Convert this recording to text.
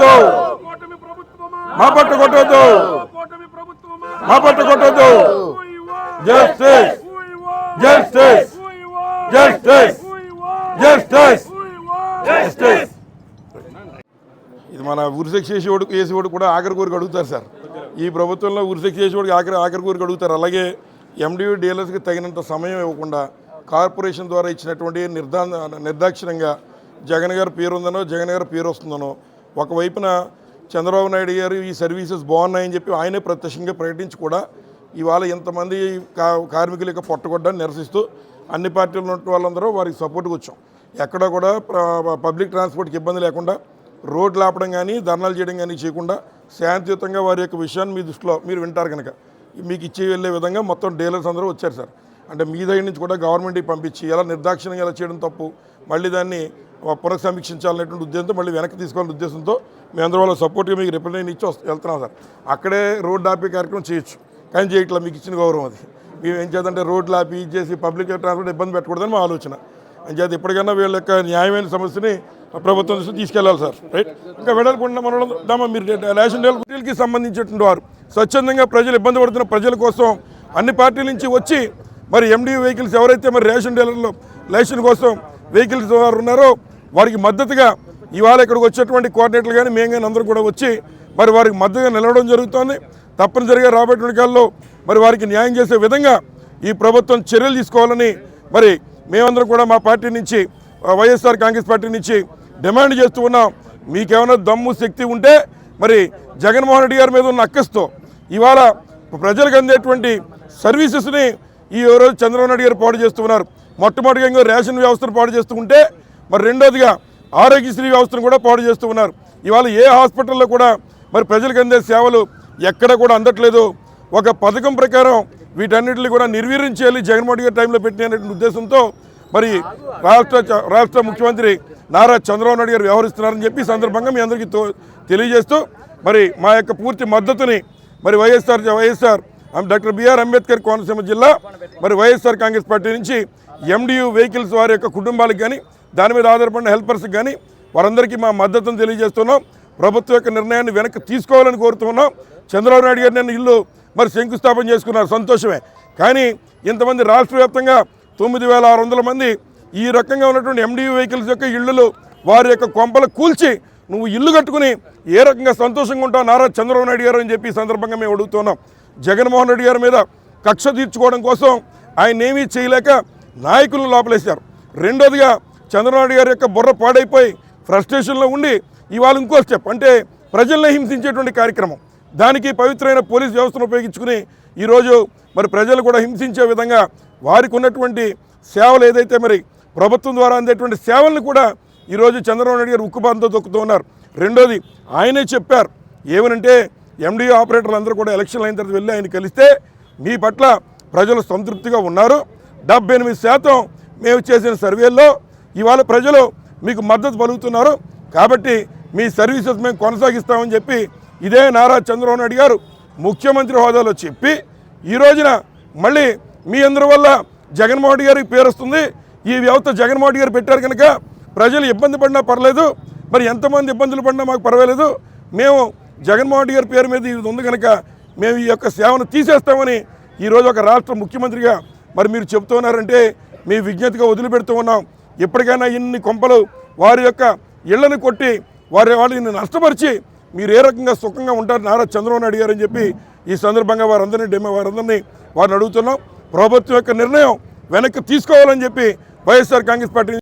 కొట్టొద్దు. మా పట్టు కొట్టొద్దు. మా పట్టు కొట్టొద్దు. Justice justice justice justice justice ఇది మన ఉరిశిక్ష చేసేవాడు వేసేవాడు కూడా ఆఖరి కోరిక అడుగుతారు సార్. ఈ ప్రభుత్వంలో ఉరిశిక్ష చేసేవాడికి ఆఖరి ఆఖరి కోరిక అడుగుతారు. అలాగే ఎండియూ డీలర్స్కి తగినంత సమయం ఇవ్వకుండా కార్పొరేషన్ ద్వారా ఇచ్చినటువంటి నిర్దా నిర్దాక్షిణ్యంగా జగన్ గారి పేరు ఉందనో జగన్ గారి పేరు వస్తుందనో ఒకవైపున చంద్రబాబు నాయుడు గారు ఈ సర్వీసెస్ బాగున్నాయని చెప్పి ఆయనే ప్రత్యక్షంగా ప్రకటించి కూడా ఇవాళ ఇంతమంది కా కార్మికుల యొక్క పొట్టగొడ్డాన్ని నిరసిస్తూ అన్ని పార్టీలు ఉన్న వాళ్ళందరూ వారికి సపోర్ట్కి వచ్చాం. ఎక్కడ కూడా పబ్లిక్ ట్రాన్స్పోర్ట్కి ఇబ్బంది లేకుండా రోడ్లు ఆపడం కానీ ధర్నాలు చేయడం కానీ చేయకుండా శాంతియుతంగా వారి యొక్క విషయాన్ని మీ దృష్టిలో మీరు వింటారు కనుక మీకు ఇచ్చి వెళ్ళే విధంగా మొత్తం డీలర్స్ అందరూ వచ్చారు సార్. అంటే మీ దగ్గర నుంచి కూడా గవర్నమెంట్కి పంపించి ఎలా నిర్దాక్షిణ్యంగా ఎలా చేయడం తప్పు మళ్ళీ దాన్ని పునఃసమీక్షించాలనేటువంటి ఉద్దేశంతో మళ్ళీ వెనక్కి తీసుకోవాలనే ఉద్దేశంతో మేము అందరూ వాళ్ళ సపోర్ట్గా మీకు రిప్రజెంట్ ఇచ్చి వెళ్తున్నాం సార్. అక్కడే రోడ్డు ఆపే కార్యక్రమం చేయొచ్చు. కానీ చేయట్లా మీకు ఇచ్చిన గౌరవం అది. మేము ఏం చేద్దంటే రోడ్లు ఆపి ఇది చేసి పబ్లిక్ ట్రాన్స్పోర్ట్ ఇబ్బంది పెట్టకూడదని మా ఆలోచన. అంచేది ఇప్పటికైనా వీళ్ళ యొక్క న్యాయమైన సమస్యని ప్రభుత్వం దృష్టి తీసుకెళ్ళాలి సార్ రైట్? ఇంకా వెడల్కుండా మనం మీరు రేషన్ డీలకి సంబంధించినటువంటి వారు స్వచ్ఛందంగా ప్రజలు ఇబ్బంది పడుతున్న ప్రజల కోసం అన్ని పార్టీల నుంచి వచ్చి మరి ఎండి వెహికల్స్ ఎవరైతే మరి రేషన్ డీలర్లు లైసెన్స్ కోసం వెహికల్స్ వారు ఉన్నారో వారికి మద్దతుగా ఇవాళ ఇక్కడికి వచ్చేటువంటి కోఆర్డినేటర్లు కానీ మేము కానీ అందరూ కూడా వచ్చి మరి వారికి మద్దతుగా నిలవడం జరుగుతోంది. తప్పనిసరిగా రాబోయే కాలంలో మరి వారికి న్యాయం చేసే విధంగా ఈ ప్రభుత్వం చర్యలు తీసుకోవాలని మరి మేమందరం కూడా మా పార్టీ నుంచి వైఎస్ఆర్ కాంగ్రెస్ పార్టీ నుంచి డిమాండ్ చేస్తూ ఉన్నాం. మీకేమైనా దమ్ము శక్తి ఉంటే మరి జగన్మోహన్ రెడ్డి గారి మీద ఉన్న అక్కస్తో ఇవాళ ప్రజలకు అందేటువంటి సర్వీసెస్ని ఈ రోజు చంద్రబాబు నాయుడు గారు పాడు చేస్తున్నారు. మొట్టమొదటిగా ఇంకో రేషన్ వ్యవస్థను పాడు చేస్తుంటే మరి రెండోదిగా ఆరోగ్యశ్రీ వ్యవస్థను కూడా పాడు చేస్తూ ఉన్నారు ఇవాళ ఏ హాస్పిటల్లో కూడా మరి ప్రజలకు అందే సేవలు ఎక్కడ కూడా అందట్లేదు. ఒక పథకం ప్రకారం వీటన్నిటిని కూడా నిర్వీర్యం చేయాలి జగన్మోహన్ గారి టైంలో పెట్టినటువంటి ఉద్దేశంతో మరి రాష్ట్ర రాష్ట్ర ముఖ్యమంత్రి నారా చంద్రబాబు నాయుడు గారు వ్యవహరిస్తున్నారని చెప్పి సందర్భంగా మీ అందరికీ తో- తెలియజేస్తూ మరి మా యొక్క పూర్తి మద్దతుని మరి YSR YSR doctor BR Ambedkar Konaseema జిల్లా మరి వైఎస్ఆర్ కాంగ్రెస్ పార్టీ నుంచి ఎండియు వెహికల్స్ వారి యొక్క కుటుంబాలకు కానీ దాని మీద ఆధారపడిన హెల్పర్స్కి కానీ వారందరికీ మా మద్దతును తెలియజేస్తున్నాం. ప్రభుత్వం యొక్క నిర్ణయాన్ని వెనక్కి తీసుకోవాలని కోరుతున్నాం. చంద్రబాబు నాయుడు గారు నేను ఇల్లు మరి శంకుస్థాపన చేసుకున్నారు. సంతోషమే. కానీ ఇంతమంది రాష్ట్ర వ్యాప్తంగా తొమ్మిది వేల ఆరు వందల మంది ఈ రకంగా ఉన్నటువంటి ఎండియూ వెహికల్స్ యొక్క ఇళ్ళు వారి యొక్క కొంపలు కూల్చి నువ్వు ఇల్లు కట్టుకుని ఏ రకంగా సంతోషంగా ఉంటావు? నారా చంద్రబాబు నాయుడు గారు అని చెప్పి సందర్భంగా మేము అడుగుతున్నాం. జగన్మోహన్ రెడ్డి గారి మీద కక్ష తీర్చుకోవడం కోసం ఆయన ఏమీ చేయలేక నాయకులను లోపలేశారు. రెండోదిగా చంద్రబాబు గారి యొక్క బుర్ర పాడైపోయి ఫ్రస్ట్రేషన్లో ఉండి ఇవాళ ఇంకో స్టెప్ అంటే ప్రజల్ని హింసించేటువంటి కార్యక్రమం. దానికి పవిత్రమైన పోలీస్ వ్యవస్థను ఉపయోగించుకుని ఈరోజు మరి ప్రజలు కూడా హింసించే విధంగా వారికి ఉన్నటువంటి సేవలు ఏదైతే మరి ప్రభుత్వం ద్వారా అందేటువంటి సేవలను కూడా ఈరోజు చంద్రబాబు నాయుడు గారు ఉక్కుబాంతో తొక్కుతూ ఉన్నారు. రెండోది ఆయనే చెప్పారు. ఏమనంటే ఎండిఓ ఆపరేటర్లు అందరూ కూడా ఎలక్షన్ అయిన తర్వాత వెళ్ళి ఆయన కలిస్తే మీ పట్ల ప్రజలు సంతృప్తిగా ఉన్నారు. డెబ్బై ఎనిమిది శాతం మేము చేసిన సర్వేల్లో ఇవాళ ప్రజలు మీకు మద్దతు పలుకుతున్నారు. కాబట్టి మీ సర్వీసెస్ మేము కొనసాగిస్తామని చెప్పి ఇదే నారా చంద్రబాబు నాయుడు గారు ముఖ్యమంత్రి హోదాలో చెప్పి ఈ రోజున మళ్ళీ మీ అందరి వల్ల జగన్మోహన్ గారికి పేరు వస్తుంది. ఈ వ్యవస్థ జగన్మోహన్ గారు పెట్టారు కనుక ప్రజలు ఇబ్బంది పడినా పర్లేదు. మరి ఎంతమంది ఇబ్బందులు పడినా మాకు పర్వాలేదు. మేము జగన్మోహన్ రెడ్డి గారి పేరు మీద ఇది ఉంది కనుక మేము ఈ యొక్క సేవను తీసేస్తామని ఈరోజు ఒక రాష్ట్ర ముఖ్యమంత్రిగా మరి మీరు చెబుతున్నారంటే మీ విజ్ఞతగా వదిలిపెడుతూ ఉన్నాం. ఎప్పటికైనా ఇన్ని కొంపలు వారి యొక్క ఇళ్ళను కొట్టి వారి వాళ్ళని నష్టపరిచి మీరు ఏ రకంగా సుఖంగా ఉంటారు? నారా చంద్రబాబు నాయుడు గారు అని చెప్పి ఈ సందర్భంగా వారందరినీ డెమ వారందరినీ వారిని అడుగుతున్నాం. ప్రభుత్వం యొక్క నిర్ణయం వెనక్కి తీసుకోవాలని చెప్పి వైఎస్ఆర్ కాంగ్రెస్ పార్టీ